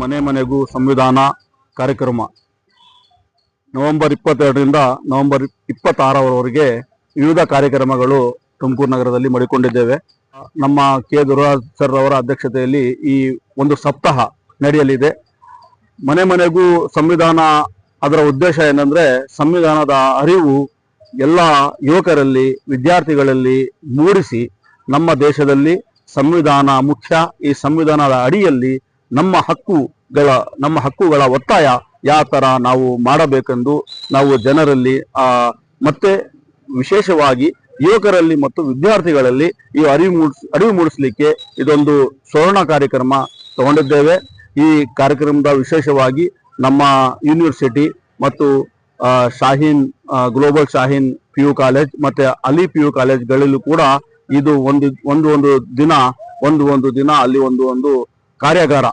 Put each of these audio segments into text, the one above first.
ಮನೆ ಮನೆಗೂ ಸಂವಿಧಾನ ಕಾರ್ಯಕ್ರಮ. ನವೆಂಬರ್ ಇಪ್ಪತ್ತೆರಡರಿಂದ ನವೆಂಬರ್ ಇಪ್ಪತ್ತಾರರವರೆಗೆ ವಿವಿಧ ಕಾರ್ಯಕ್ರಮಗಳು ತುಮಕೂರು ನಗರದಲ್ಲಿ ಮಡಿಕೊಂಡಿದ್ದೇವೆ. ನಮ್ಮ ಕೆ. ದುರ್ರಾಜ್ ಸರ್ ಅವರ ಅಧ್ಯಕ್ಷತೆಯಲ್ಲಿ ಈ ಒಂದು ಸಪ್ತಾಹ ನಡೆಯಲಿದೆ. ಮನೆ ಮನೆಗೂ ಸಂವಿಧಾನ, ಅದರ ಉದ್ದೇಶ ಏನಂದ್ರೆ ಸಂವಿಧಾನದ ಅರಿವು ಎಲ್ಲ ಯುವಕರಲ್ಲಿ, ವಿದ್ಯಾರ್ಥಿಗಳಲ್ಲಿ ಮೂಡಿಸಿ ನಮ್ಮ ದೇಶದಲ್ಲಿ ಸಂವಿಧಾನ ಮುಖ್ಯ. ಈ ಸಂವಿಧಾನದ ಅಡಿಯಲ್ಲಿ ನಮ್ಮ ಹಕ್ಕುಗಳ ನಮ್ಮ ಹಕ್ಕುಗಳ ಒತ್ತಾಯ ಯಾವ ಥರ ನಾವು ಮಾಡಬೇಕೆಂದು ನಾವು ಜನರಲ್ಲಿ ಮತ್ತೆ ವಿಶೇಷವಾಗಿ ಯುವಕರಲ್ಲಿ ಮತ್ತು ವಿದ್ಯಾರ್ಥಿಗಳಲ್ಲಿ ಈ ಅರಿವು ಮೂಡಿಸ್, ಅರಿವು ಮೂಡಿಸಲಿಕ್ಕೆ ಇದೊಂದು ಸುವರ್ಣ ಕಾರ್ಯಕ್ರಮ ತಗೊಂಡಿದ್ದೇವೆ. ಈ ಕಾರ್ಯಕ್ರಮದ ವಿಶೇಷವಾಗಿ ನಮ್ಮ ಯೂನಿವರ್ಸಿಟಿ ಮತ್ತು Shaheen global Shaheen P U college ಮತ್ತೆ ಅಲಿ ಪಿ ಯು ಕಾಲೇಜ್ಗಳಲ್ಲೂ ಕೂಡ ಇದು ಒಂದು ಒಂದು ಒಂದು ದಿನ, ಒಂದು ಒಂದು ದಿನ ಅಲ್ಲಿ ಒಂದು ಒಂದು ಕಾರ್ಯಾಗಾರ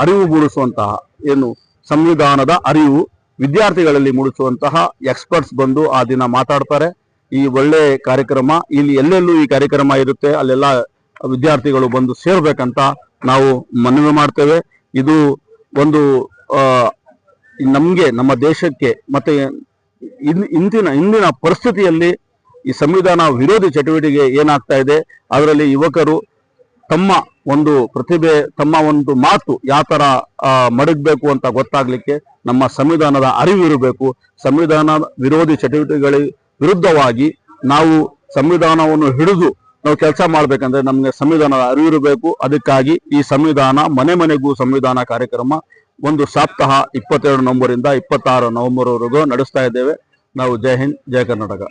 ಅರಿವು ಮೂಡಿಸುವಂತಹ ಏನು ಸಂವಿಧಾನದ ಅರಿವು ವಿದ್ಯಾರ್ಥಿಗಳಲ್ಲಿ ಮೂಡಿಸುವಂತಹ ಎಕ್ಸ್ಪರ್ಟ್ಸ್ ಬಂದು ಆ ದಿನ ಮಾತಾಡ್ತಾರೆ. ಈ ಒಳ್ಳೆ ಕಾರ್ಯಕ್ರಮ, ಇಲ್ಲಿ ಎಲ್ಲೆಲ್ಲೂ ಈ ಕಾರ್ಯಕ್ರಮ ಇರುತ್ತೆ, ಅಲ್ಲೆಲ್ಲ ವಿದ್ಯಾರ್ಥಿಗಳು ಬಂದು ಸೇರ್ಬೇಕಂತ ನಾವು ಮನವಿ ಮಾಡ್ತೇವೆ. ಇದು ಒಂದು ನಮಗೆ, ನಮ್ಮ ದೇಶಕ್ಕೆ ಮತ್ತೆ ಇಂದಿನ ಇಂದಿನ ಪರಿಸ್ಥಿತಿಯಲ್ಲಿ ಈ ಸಂವಿಧಾನ ವಿರೋಧಿ ಚಟುವಟಿಕೆ ಏನಾಗ್ತಾ ಇದೆ, ಅದರಲ್ಲಿ ಯುವಕರು ತಮ್ಮ ಒಂದು ಪ್ರತಿಭೆ, ತಮ್ಮ ಒಂದು ಮಾತು ಯಾವ ತರ ಮಡಗಬೇಕು ಅಂತ ಗೊತ್ತಾಗ್ಲಿಕ್ಕೆ ನಮ್ಮ ಸಂವಿಧಾನದ ಅರಿವು ಇರಬೇಕು ಸಂವಿಧಾನ ವಿರೋಧಿ ಚಟುವಟಿಕೆಗಳ ವಿರುದ್ಧವಾಗಿ ನಾವು ಸಂವಿಧಾನವನ್ನು ಹಿಡಿದು ನಾವು ಕೆಲಸ ಮಾಡ್ಬೇಕಂದ್ರೆ ನಮ್ಗೆ ಸಂವಿಧಾನದ ಅರಿವು ಇರಬೇಕು ಅದಕ್ಕಾಗಿ ಈ ಸಂವಿಧಾನ, ಮನೆ ಮನೆಗೂ ಸಂವಿಧಾನ ಕಾರ್ಯಕ್ರಮ ಒಂದು ಸಪ್ತಾಹ ಇಪ್ಪತ್ತೆರಡು ನವಂಬರಿಂದ ಇಪ್ಪತ್ತಾರು ನವಂಬರ್ವರೆಗೂ ನಡೆಸ್ತಾ ಇದ್ದೇವೆ. ನಾವು ಜೈ ಹಿಂದ್, ಜೈ ಕರ್ನಾಟಕ.